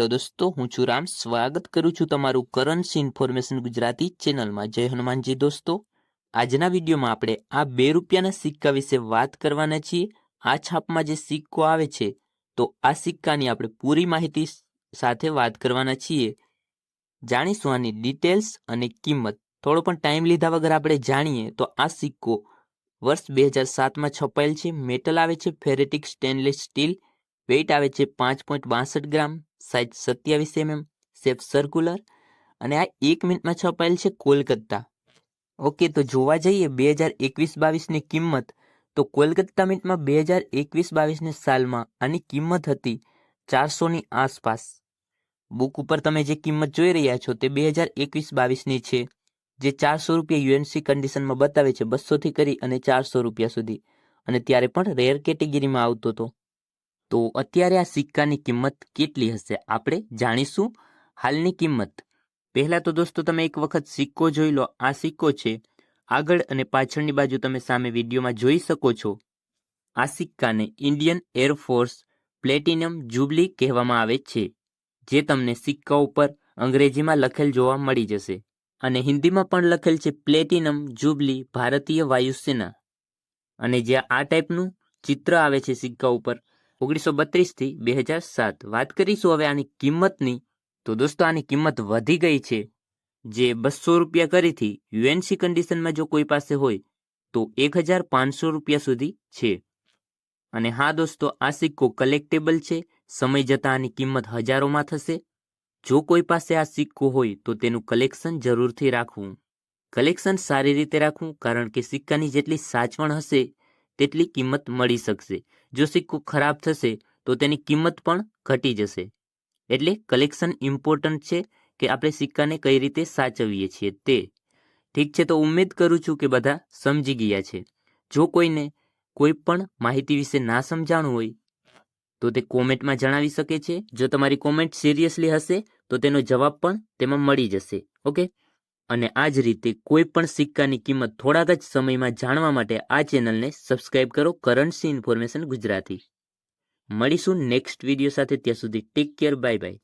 Hello દોસ્તો, હું છું રામ. સ્વાગત કરું છું તમારું કરન્સી ઇન્ફોર્મેશન ગુજરાતી ચેનલમાં. જય હનુમાનજી દોસ્તો. આજના વિડીયોમાં આપણે આ બે રૂપિયાના સિક્કા વિશે વાત કરવાના છીએ. આ છાપમાં જે સિક્કો આવે છે, તો આ સિક્કાની આપણે પૂરી માહિતી સાથે વાત કરવાના છીએ. જાણીશું આની ડિટેલ્સ અને કિંમત. થોડો પણ ટાઈમ લીધા વગર આપણે જાણીએ, તો આ સિક્કો વર્ષ બે હજાર સાતમાં છપાયેલ છે. મેટલ આવે છે ફેરેટિક સ્ટેનલેસ સ્ટીલ. વેઇટ આવે છે પાંચ પોઈન્ટ બાસઠ ગ્રામ. સાઇઝ સત્યાવીસ એમએમ, સેફ સર્ક્યુલર અને આ એક મિનિટમાં છપાયેલ છે કોલકાતા. ઓકે, તો જોવા જઈએ બે હજાર એકવીસ બાવીસની કિંમત, તો કોલકાતા મિનિટમાં બે હજાર એકવીસ બાવીસની સાલમાં આની કિંમત હતી ચારસોની આસપાસ. બુક ઉપર તમે જે કિંમત જોઈ રહ્યા છો તે બે હજાર એકવીસ બાવીસની છે, જે ચારસો રૂપિયા યુએનસી કન્ડિશનમાં બતાવે છે બસોથી કરી અને ચારસો રૂપિયા સુધી. અને ત્યારે પણ રેર કેટેગરીમાં આવતો હતો. તો અત્યારે આ સિક્કાની કિંમત કેટલી હશે આપણે જાણીશું? હાલની કિંમત. પહેલાં તો દોસ્તો તમે એક વખત સિક્કો જોઈ લો. આ સિક્કો છે. આગળ અને પાછળની બાજુ તમે સામે વિડીયોમાં જોઈ શકો છો. આ સિક્કાને Indian air force platinum jubilee કહેવામાં આવે છે, જે તમને સિક્કા ઉપર અંગ્રેજીમાં લખેલ જોવા મળી જશે. અને હિન્દીમાં પણ લખેલ છે પ્લેટિનમ જુબલી ભારતીય વાયુસેના. અને જે આ ટાઈપનું ચિત્ર આવે છે સિક્કા ઉપર ઓગણીસો બત્રીસથી બે હજાર સાત. વાત કરીશું હવે આની કિંમતની. તો દોસ્તો, આની કિંમત વધી ગઈ છે. જે બસો રૂપિયા કરીથી યુએનસી કન્ડિશનમાં જો કોઈ પાસે હોય, તો એક હજાર પાંચસો રૂપિયા સુધી છે. અને હા દોસ્તો, આ સિક્કો કલેક્ટેબલ છે. સમય જતાં આની કિંમત હજારોમાં થશે. જો કોઈ પાસે આ સિક્કો હોય, તો તેનું કલેક્શન જરૂરથી રાખવું. કલેક્શન સારી રીતે રાખવું, કારણ કે સિક્કાની જેટલી સાચવણ હશે તેટલી કિંમત મળી શકશે. જો સિક્કો ખરાબ થશે, તો તેની કિંમત પણ ઘટી જશે. એટલે કલેક્શન ઇમ્પોર્ટન્ટ છે કે આપણે સિક્કાને કઈ રીતે સાચવીએ છીએ તે. ઠીક છે, તો ઉમેદ કરું છું કે બધા સમજી ગયા છે. જો કોઈને કોઈ પણ માહિતી વિશે ના સમજાણું હોય, તો તે કોમેન્ટમાં જણાવી શકે છે. જો તમારી કોમેન્ટ સિરિયસલી હશે, તો તેનો જવાબ પણ તેમાં મળી જશે. ઓકે? અને આ જ રીતે કોઈ પણ સિક્કાની કિંમત થોડાક જ સમયમાં જાણવા માટે આ ચેનલને સબસ્ક્રાઇબ કરો કરન્સી ઇન્ફોર્મેશન ગુજરાતી. મળીશું નેક્સ્ટ વીડિયો સાથે, ત્યાં સુધી ટેક કેર બાય બાય